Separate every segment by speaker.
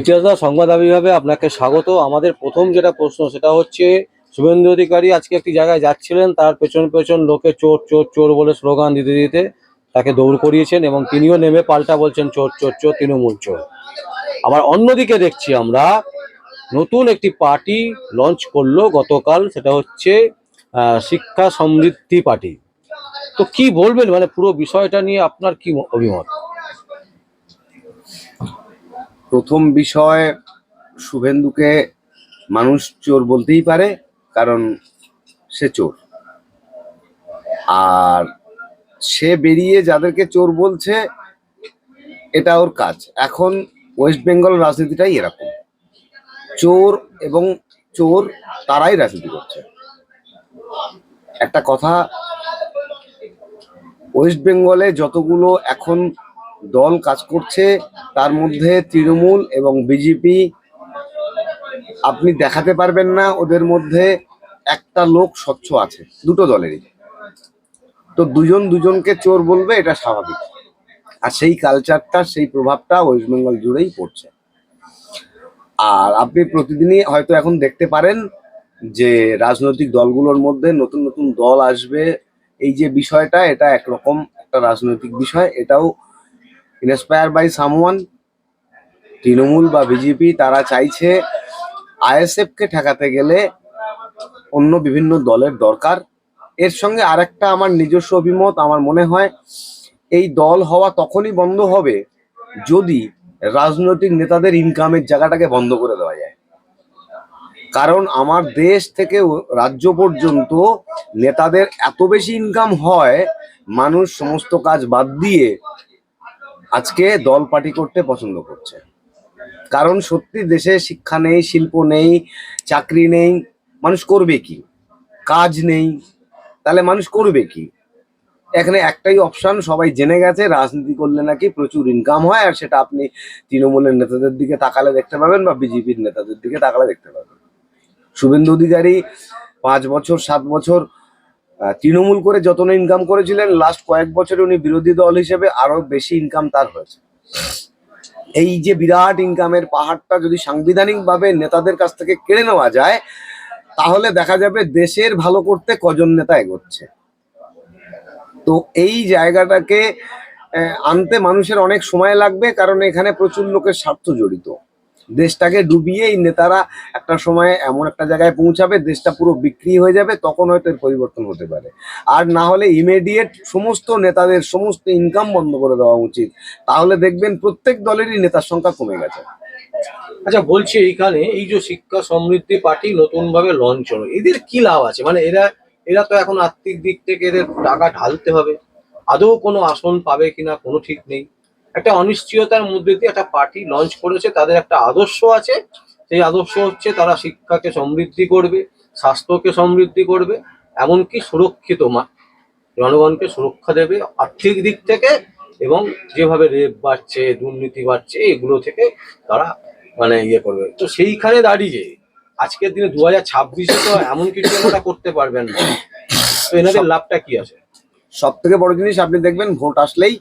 Speaker 1: ইতিহাসদা সংবাদ আবির্ভাবে আপনাকে স্বাগত। আমাদের প্রথম যেটা প্রশ্ন, সেটা হচ্ছে, শুভেন্দু অধিকারী আজকে একটি জায়গায় যাচ্ছিলেন, তার পেছন পেছন লোকে চোর চোর চোর বলে স্লোগান দিতে দিতে তাকে দৌড় করিয়েছেন এবং তিনিও নেমে পাল্টা বলছেন, চোর চোর চোর, তৃণমূল চোর। আবার অন্যদিকে দেখছি আমরা, নতুন একটি পার্টি লঞ্চ করল গতকাল, সেটা হচ্ছে শিক্ষা সমৃদ্ধি পার্টি। তো কি বলবেন? মানে পুরো বিষয়টা নিয়ে আপনার কি অভিমত?
Speaker 2: প্রথম বিষয় শুভেন্দুকে মানুষ চোর বলতেই পারে, কারণ সে চোর। আর সে বেরিয়ে যাদেরকে চোর বলছে, এটা ওর কাজ। এখন ওয়েস্ট বেঙ্গল রাজনীতিটাই এরকম। চোর এবং চোর তারাই রাজনীতি করছে। একটা কথা, ওয়েস্ট বেঙ্গলে যতগুলো এখন দল কাজ করছে, তার মধ্যে তৃণমূল এবং বিজেপি আপনি দেখাতে পারবেন না, ওদের মধ্যে একটা লোক স্বচ্ছ আছে, দুটো দলেরই। তো দুজন দুজনকে চোর বলবে, এটা স্বাভাবিক। আর সেই কালচারটা সেই প্রভাবটা ওয়েস্ট বেঙ্গল জুড়েই পড়ছে। আর আপনি প্রতিদিনই হয়তো এখন দেখতে পারেন যে রাজনৈতিক দলগুলোর মধ্যে নতুন নতুন দল আসবে। এই যে বিষয়টা, এটা একরকম একটা রাজনৈতিক বিষয়, এটাও ইন্সপায়ার বাই সামওয়ান তৃণমূল বা বিজেপি তারা চাইছে আইএসএফ কে ঠেকাতে গেলে অন্য বিভিন্ন দলের দরকার। এর সঙ্গে আরেকটা আমার নিজস্ব অভিমত, আমার মনে হয় এই দল হওয়া তখনই বন্ধ হবে যদি রাজনৈতিক নেতাদের ইনকামের জায়গাটাকে বন্ধ করে দেওয়া যায়। কারণ আমার দেশ থেকে রাজ্য পর্যন্ত নেতাদের এত বেশি ইনকাম হয়, মানুষ সমস্ত কাজ বাদ দিয়ে আজকে দল পার্টি করতে পছন্দ করছে। কারণ সত্যি দেশে শিক্ষা নেই, শিল্প নেই, চাকরি নেই, মানুষ করবে কি? কাজ নেই, তাহলে মানুষ করবে কি? এখানে একটাই অপশন সবাই জেনে গেছে, রাজনীতি করলে নাকি প্রচুর ইনকাম হয়, আর সেটা আপনি তৃণমূলের নেতাদের দিকে তাকালে দেখতে পাবেন বা বিজেপির নেতাদের দিকে তাকালে দেখতে পাবেন। শুভেন্দু অধিকারী পাঁচ বছর, সাত বছর তৃণমূল করে যত ইনকাম করেছিলেন লাস্ট কয়েক বছরে উনি বিরোধী দল হিসেবে আরও বেশি ইনকাম তার হয়েছে। এই যে বিরাট ইনকামের পাহাড়টা যদি সাংবিধানিকভাবে নেতাদের কাছ থেকে কেড়ে নেওয়া যায়, তাহলে দেখা যাবে দেশের ভালো করতে কজন নেতা এগোচ্ছে। তো এই জায়গাটাকে আনতে মানুষের অনেক সময় লাগবে, কারণ এখানে প্রচুর লোকের স্বার্থ জড়িত। দেশটাকে ডুবিয়ে এই নেতারা একটা সময় এমন একটা জায়গায় পৌঁছাবে, দেশটা পুরো বিক্রি হয়ে যাবে, তখন হয়তো এর পরিবর্তন হতে পারে। আর না হলে ইমিডিয়েট সমস্ত নেতাদের সমস্ত ইনকাম বন্ধ করে দেওয়া উচিত। তাহলে দেখবেন প্রত্যেক দলেরই নেতার সংখ্যা কমে গেছে।
Speaker 1: আচ্ছা বলছি এইখানে এই যে শিক্ষা সমৃদ্ধি পার্টি নতুন ভাবে লঞ্চ হলো, এদের কি লাভ আছে? মানে এরা এরা তো এখন আর্থিক দিক থেকে এদের টাকা ঢালতে হবে। আদৌ কোনো আসন পাবে কিনা কোনো ঠিক নেই। একটা অনিশ্চয়তার মধ্যে দিয়ে একটা পার্টি লঞ্চ করেছে, তাদের একটা আদর্শ আছে। সেই আদর্শ হচ্ছে তারা শিক্ষাকে সমৃদ্ধি করবে, স্বাস্থ্যকে সমৃদ্ধি করবে, এমনকি সুরক্ষিত মা, জনগণকে সুরক্ষা দেবে আর্থিক দিক থেকে এবং যেভাবে রেপ বাড়ছে, দুর্নীতি বাড়ছে, এগুলো থেকে তারা মানে ইয়ে করবে। তো সেইখানে দাঁড়িয়ে আজকের দিনে দু হাজার ছাব্বিশে তো এমন কিছু ওরা করতে পারবেন না। তো এনাদের লাভটা কি আছে?
Speaker 2: সব থেকে বড় জিনিস, আপনি দেখবেন ভোট আসলেই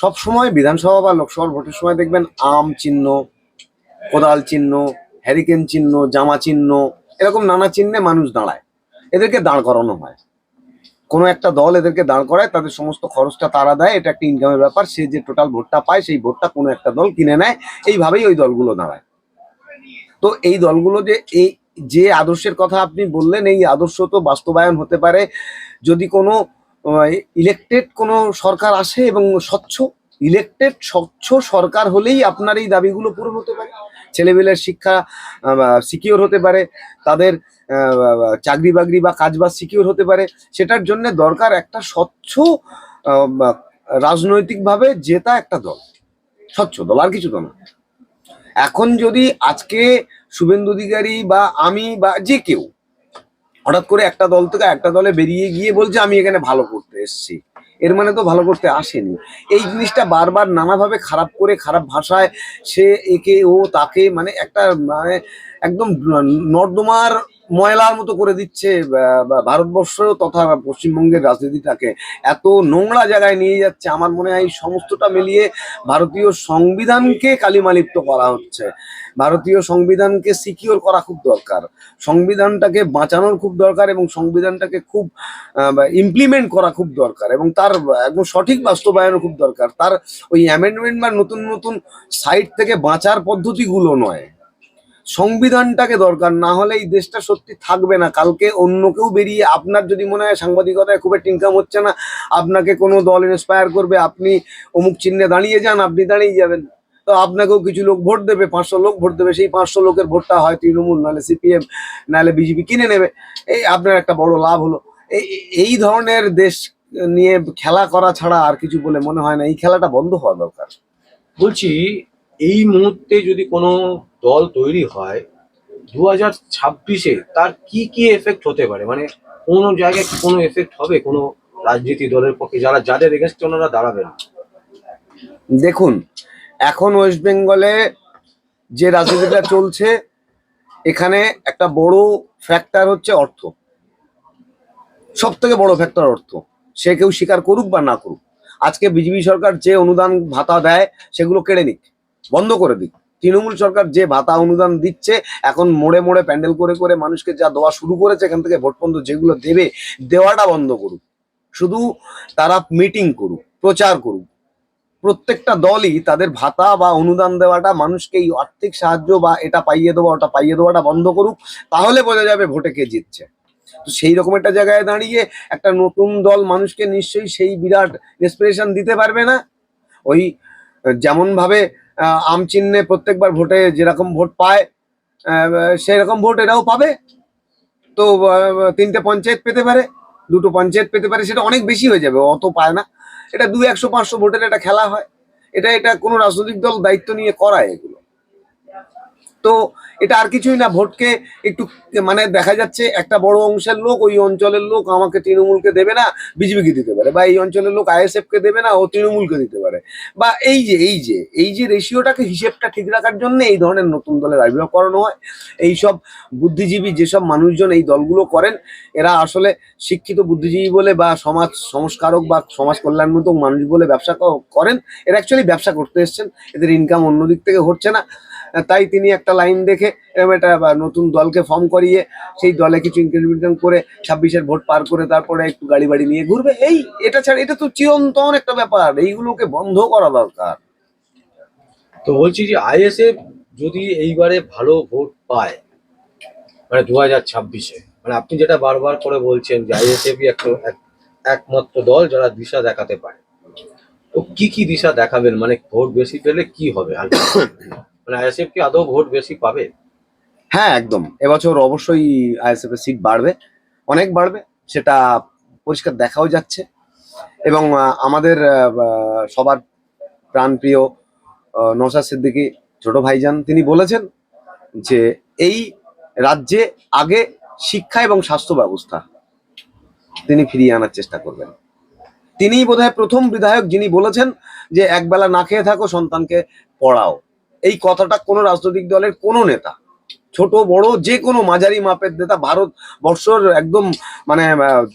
Speaker 2: সব সময় বিধানসভা বা লোকসভার ভোটের সময় দেখবেন আম চিহ্ন, কোদাল চিহ্ন হ্যারিকেন চিহ্ন, জামা চিহ্ন, এরকম নানা চিহ্নে মানুষ দাঁড়ায়। এদেরকে দাঁড় করানো হয়। কোনো একটা দল এদেরকে দাঁড় করায়, তাদের সমস্ত খরচটা তারা দেয়, এটা একটা ইনকামের ব্যাপার, সে যে টোটাল ভোটটা পায়, সেই ভোটটা কোনো একটা দল কিনে নেয়, এইভাবেই ওই দলগুলো দাঁড়ায়। তো এই দলগুলো যে এই, যে আদর্শের কথা আপনি বললেন, এই আদর্শ তো বাস্তবায়ন হতে পারে। যদি কোনো ইলেকটেড কোনো সরকার আসে এবং স্বচ্ছ ইলেকটেড স্বচ্ছ সরকার হলেই আপনার এই দাবিগুলো পূরণ হতে পারে। ছেলেমেয়ের শিক্ষা সিকিওর হতে পারে, তাদের চাকরি বাকরি বা কাজ বাজ সিকিওর হতে পারে। সেটার জন্য দরকার একটা স্বচ্ছ রাজনৈতিকভাবে জেতা একটা দল। স্বচ্ছ দল, আর কিছু তো না। এখন যদি আজকে শুভেন্দু অধিকারী বা আমি বা যে কেউ হঠাৎ করে একটা দল থেকে একটা দলে বেরিয়ে গিয়ে বলছে, আমি এখানে ভালো করতে এসছি। এর মানে তো ভালো করতে আসেনি। এই জিনিসটা বারবার নানাভাবে খারাপ করে, খারাপ ভাষায় সে একে ও তাকে মানে একটা মানে একদম নর্দমার ময়লার মতো করে দিচ্ছে ভারতবর্ষ তথা পশ্চিমবঙ্গের রাজনীতিটাকে। এত নোংরা জায়গায় নিয়ে যাচ্ছে, আমার মনে হয় এই সমস্তটা মিলিয়ে ভারতীয় সংবিধানকে কালিমালিপ্ত করা হচ্ছে। ভারতীয় সংবিধানকে সিকিওর করা খুব দরকার। সংবিধানটাকে বাঁচানোর খুব দরকার এবং সংবিধানটাকে খুব ইমপ্লিমেন্ট করা খুব দরকার এবং তার, একদম সঠিক বাস্তবায়নও খুব দরকার। তার ওই অ্যামেন্ডমেন্ট বা নতুন নতুন সাইট থেকে বাঁচার পদ্ধতিগুলো নয়। সংবিধানটাকে দরকার, না হলে এই দেশটা সত্যি থাকবে না। কালকে অন্য কেউ বেরিয়ে আপনার যদি মনে হয় সাংবাদিকতায় খুব একটা ইনকাম হচ্ছে না, আপনাকে কোনো দল ইন্সপায়ার করবে, আপনি অমুক চিহ্নে দাঁড়িয়ে যান, আপনি দাঁড়িয়ে যাবেন। তো আপনাকেও কিছু লোক ভোট দেবে, পাঁচশো লোক ভোট দেবে, সেই পাঁচশো লোকের ভোটটা হয় তৃণমূল নাহলে সিপিএম নাহলে বিজেপি কিনে নেবে। এই আপনার একটা বড় লাভ হলো। এই এই ধরনের দেশ নিয়ে খেলা করা ছাড়া আর কিছু বলে মনে হয় না। এই খেলাটা বন্ধ হওয়া দরকার।
Speaker 1: বলছি এই মুহূর্তে যদি কোনো দল তৈরি হয় দু হাজার ছাব্বিশে তার কি কি এফেক্ট হতে পারে? মানে কোনো জায়গায় কোনো এফেক্ট হবে কোনো রাজনীতি দলের পক্ষে? যারা যাদের এগেনস্ট ওনারা দাঁড়াবেন।
Speaker 2: দেখুন, এখন ওয়েস্ট বেঙ্গলে যে রাজনীতিটা চলছে, এখানে একটা বড় ফ্যাক্টর হচ্ছে অর্থ। সব থেকে বড় ফ্যাক্টর অর্থ। সে কেউ স্বীকার করুক বা না করুক। আজকে বিজেপি সরকার যে অনুদান ভাতা দেয়, সেগুলো কেড়ে নিক। বন্ধ করে দিক। তৃণমূল সরকার যে ভাতা অনুদান দিচ্ছে এখন মোড়ে মোড়ে প্যান্ডেল করে করে মানুষকে যা দেওয়া শুরু করেছে এখান থেকে ভোট পর্যন্ত যেগুলো দেবে দেওয়াটা বন্ধ করুক। শুধু তারা মিটিং করুক প্রচার করুক। প্রত্যেকটা দলই তাদের ভাতা বা অনুদান দেওয়াটা মানুষকে এই আর্থিক সাহায্য বা এটা পাইয়ে দেওয়া ওটা পাইয়ে দেওয়াটা বন্ধ করুক তাহলে বোঝা যাবে ভোটে কে জিতছে। তো সেই রকম একটা জায়গায় দাঁড়িয়ে একটা নতুন দল মানুষকে নিশ্চয়ই সেই বিরাট ইন্সপিরেশন দিতে পারবে না। ওই যেমন ভাবে আহ, আম চিহ্নে প্রত্যেকবার ভোটে যেরকম ভোট পায় সেরকম ভোট এরাও পাবে। তো তিনটে পঞ্চায়েত পেতে পারে, দুটো পঞ্চায়েত পেতে পারে, সেটা অনেক বেশি হয়ে যাবে, অত পায় না। এটা দু একশো পাঁচশো ভোটের একটা খেলা হয়। এটা এটা কোনো রাজনৈতিক দল দায়িত্ব নিয়ে করায় এগুলো। তো এটা আর কিছুই না, ভোটকে একটু মানে দেখা যাচ্ছে একটা বড় অংশের লোক, ওই অঞ্চলের লোক আমাকে তৃণমূলকে দেবে না, বিজেপিকে দিতে পারে, বা এই অঞ্চলের লোক আইএসএফ কে দেবে না, ও তৃণমূলকে দিতে পারে। বা এই যে এই যে এই যে রেশিওটাকে হিসেবটা ঠিক রাখার জন্য এই ধরনের নতুন দলের আবির্ভাব করানো হয়। এইসব বুদ্ধিজীবী যেসব মানুষজন এই দলগুলো করেন, এরা আসলে শিক্ষিত বুদ্ধিজীবী বলে বা সমাজ সংস্কারক বা সমাজ কল্যাণমূলক মানুষ বলে ব্যবসা করেন। এরা অ্যাকচুয়ালি ব্যবসা করতে এসছেন, এদের ইনকাম অন্য দিক থেকে হচ্ছে না। তাই তিনি একটা লাইন দেখে এরকম একটা নতুন দলকে ফর্ম করিয়ে সেই দলে কিছু ইনক্রিমেন্ট করে ছাব্বিশের ভোট পার করে তারপরে একটু গাড়ি বাড়ি নিয়ে ঘুরবে। এই, এটা ছাড়া এটা তো চিরন্তন একটা ব্যাপার। এইগুলোকে বন্ধ করা দরকার।
Speaker 1: তো বলছি যে আইএসএফ যদি এইবারে ভালো ভোট পায় মানে দু হাজার ছাব্বিশে মানে আপনি যেটা বারবার করে বলছেন যে আইএসএফই একটা, এক- একমাত্র দল যারা দিশা দেখাতে পারে, তো কি কি দিশা দেখাবেন? মানে ভোট বেশি পেলে কি হবে? আর মানে আইএসএফ কি আদৌ ভোট বেশি পাবে?
Speaker 2: হ্যাঁ একদম। এবছর অবশ্যই আইএসএফ এর সিট বাড়বে। অনেক বাড়বে সেটা পরিষ্কার দেখাও যাচ্ছে। এবং আমাদের সবার প্রাণপ্রিয় আহ, সিদ্দিকি ছোট ভাইজান তিনি বলেছেন যে এই রাজ্যে আগে শিক্ষা এবং স্বাস্থ্য ব্যবস্থা তিনি ফিরিয়ে আনার চেষ্টা করবেন। তিনিই বোধহয় প্রথম বিধায়ক যিনি বলেছেন যে একবেলা না খেয়ে থাকো সন্তানকে পড়াও। এই কথাটা কোনো রাজনৈতিক দলের কোনো নেতা, ছোট, বড়, যে কোনো মাঝারি মাপের নেতা, ভারত বর্ষর একদম মানে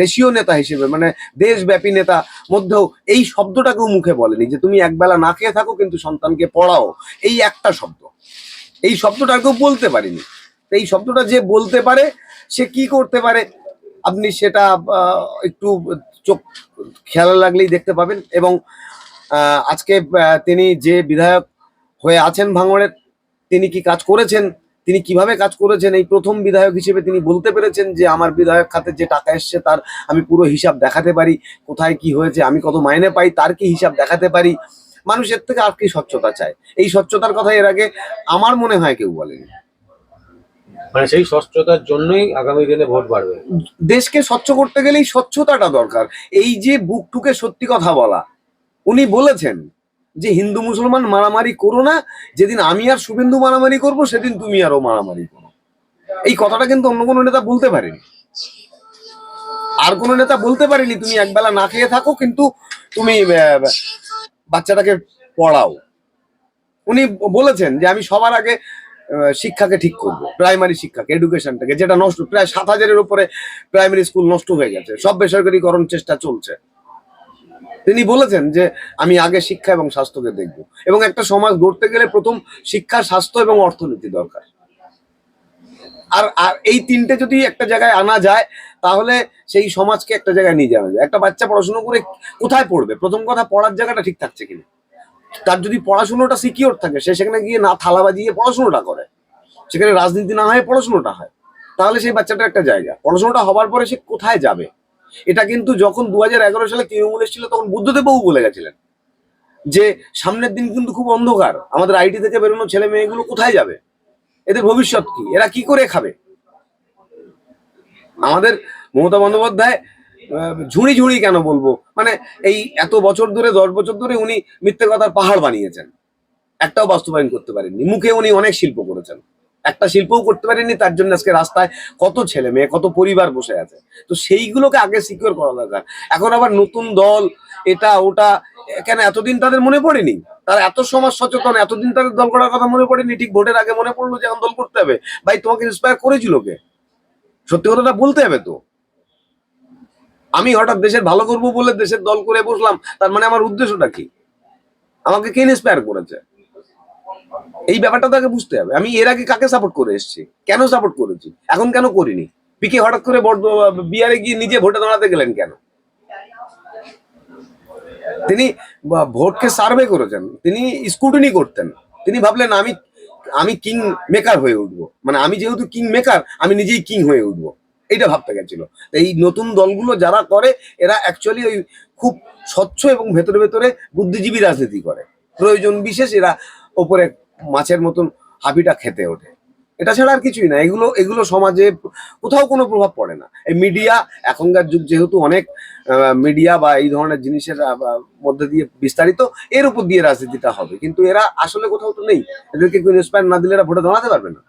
Speaker 2: দেশীয় নেতা হিসেবে মানে দেশব্যাপী নেতা মধ্যেও এই শব্দটাকেও মুখে বলেনি যে তুমি একবেলা না খেয়ে থাকো কিন্তু সন্তানকে পড়াও। এই একটা শব্দ। এই শব্দটা কেউ বলতে পারিনি। এই শব্দটা যে বলতে পারে, সে কি করতে পারে? আপনি সেটা একটু চোখ, খেয়াল লাগলেই দেখতে পাবেন এবং আজকে তিনি যে বিধায়ক হয়ে আছেন ভাঙড়ের। তিনি কি কাজ করেছেন? তিনি কীভাবে কাজ করেছেন? এই প্রথম বিধায়ক হিসেবে তিনি বলতে পেরেছেন যে আমার বিধায়ক খাতে যে টাকা এসছে তার আমি পুরো হিসাব দেখাতে পারি। কোথায় কি হয়েছে? আমি কত মাইনে পাই? তার কি হিসাব দেখাতে পারি? মানুষের থেকে আর কি স্বচ্ছতা চায়? এই স্বচ্ছতার কথা এর আগে আমার মনে হয় কেউ বলেনি।
Speaker 1: মানে সেই স্বচ্ছতার জন্যই আগামী দিনে ভোট বাড়বে।
Speaker 2: দেশকে স্বচ্ছ করতে গেলেই স্বচ্ছতাটা দরকার। এই যে বুক টুকে সত্যি কথা বলা উনি বলেছেন যে হিন্দু মুসলমান মারামারি করো না, যেদিন আমি আর শুভেন্দু মারামারি করব, সেদিন তুমি আরও মারামারি করো। এই কথাটা কিন্তু অন্য কোনো নেতা বলতে পারেনি। আর কোনো নেতা বলতে পারেনি, তুমি একবেলা না খেয়ে থাকো, কিন্তু তুমি বাচ্চাটাকে পড়াও। উনি বলেছেন যে আমি সবার আগে শিক্ষাকে ঠিক করব, প্রাইমারি শিক্ষাকে, এডুকেশনটাকে, যেটা নষ্ট, প্রায় সাত হাজারের উপরে প্রাইমারি স্কুল নষ্ট হয়ে গেছে। সব বেসরকারিকরণ চেষ্টা চলছে। তিনি বলেছেন যে, আমি আগে শিক্ষা এবং স্বাস্থ্যকে দেখব। এবং একটা সমাজ গড়তে গেলে প্রথম শিক্ষা, স্বাস্থ্য এবং অর্থনীতি দরকার। আর আর এই তিনটে যদি একটা জায়গায় আনা যায়, তাহলে সেই সমাজকে একটা জায়গায় নিয়ে যাওয়া যায়। একটা বাচ্চা পড়াশুনো করে কোথায় পড়বে? প্রথম কথা, পড়ার জায়গাটা ঠিক থাকছে কিনা তার যদি পড়াশুনোটা সিকিওর থাকে, সে সেখানে গিয়ে না থালা বাজিয়ে পড়াশুনোটা করে। সেখানে রাজনীতি না হয়ে পড়াশুনোটা হয়। তাহলে সেই বাচ্চাটার একটা জায়গা। পড়াশোনাটা হবার পরে সে কোথায় যাবে? এটা কিন্তু যখন দু হাজার এগারো সালে তৃণমূল এসেছিল, তখন বুদ্ধদেববাবু বলে গেছিলেন যে, সামনের দিন কিন্তু খুব অন্ধকার, আমাদের আইটি থেকে বেরোনো ছেলে মেয়েগুলো কোথায় যাবে? এদের ভবিষ্যৎ কি? এরা কি করে খাবে? আমাদের মমতা বন্দ্যোপাধ্যায় ঝুড়ি ঝুড়ি কেন বলব? মানে এই এত বছর ধরে, দশ বছর ধরে উনি মিথ্যে কথার পাহাড় বানিয়েছেন। একটাও বাস্তবায়ন করতে পারেননি। মুখে উনি অনেক শিল্প করেছেন। একটা শিল্পও করতে পারেননি তার জন্য আজকে রাস্তায় কত ছেলে মেয়ে, কত পরিবার বসে আছে। তো সেইগুলোকে আগে সিকিউর করা দরকার এখন আবার নতুন দল, এটা, ওটা, কেন এতদিন তাদের মনে পড়েনি? তারা এত সমাজ সচেতন, এতদিন তাদের দল করার কথা মনে পড়েনি? ঠিক ভোটের আগে মনে পড়ল যে দল করতে হবে। ভাই, তোমাকে ইন্সপায়ার করেছিল কে? সত্যি কথাটা বলতে হবে তো। আমি হঠাৎ দেশের ভালো করব বলে দেশের দল করে বসলাম, তার মানে আমার উদ্দেশ্যটা কি? আমাকে কে ইন্সপায়ার করেছে? এই ব্যাপারটা তাকে বুঝতে হবে। আমি এর আগে কাকে সাপোর্ট করে এসেছি? কেন সাপোর্ট করেছি? এখন কেন করিনি? পিকে হঠাৎ করে বিহারে গিয়ে নিজে ভোটে দাঁড়াতে গেলেন কেন? তিনি ভোটকে সার্ভে করেছেন। তিনি স্কুটিনি করতেন। তিনি ভাবলেন, আমি আমি কিং মেকার হয়ে উঠবো। মানে আমি যেহেতু কিং মেকার আমি নিজেই কিং হয়ে উঠব। এইটা ভাবতে গেছিল। এই নতুন দলগুলো যারা করে, এরা অ্যাকচুয়ালি ওই খুব স্বচ্ছ এবং ভেতরে ভেতরে বুদ্ধিজীবী রাজনীতি করে। প্রয়োজন বিশেষ এরা ওপরে মাছের মতন হাবিটা খেতে ওঠে। এটা ছাড়া আর কিছুই না। এগুলো এগুলো সমাজে কোথাও কোনো প্রভাব পড়ে না। এই মিডিয়া এখনকার যুগ যেহেতু অনেক মিডিয়া বা এই ধরনের জিনিসের মধ্যে দিয়ে বিস্তারিত, এর উপর দিয়ে রাজনীতিটা হবে। কিন্তু এরা আসলে কোথাও তো নেই। এদেরকে কেউ ইন্সপায়ার না দিলে এরা ভোটে দাঁড়াতে পারবে না।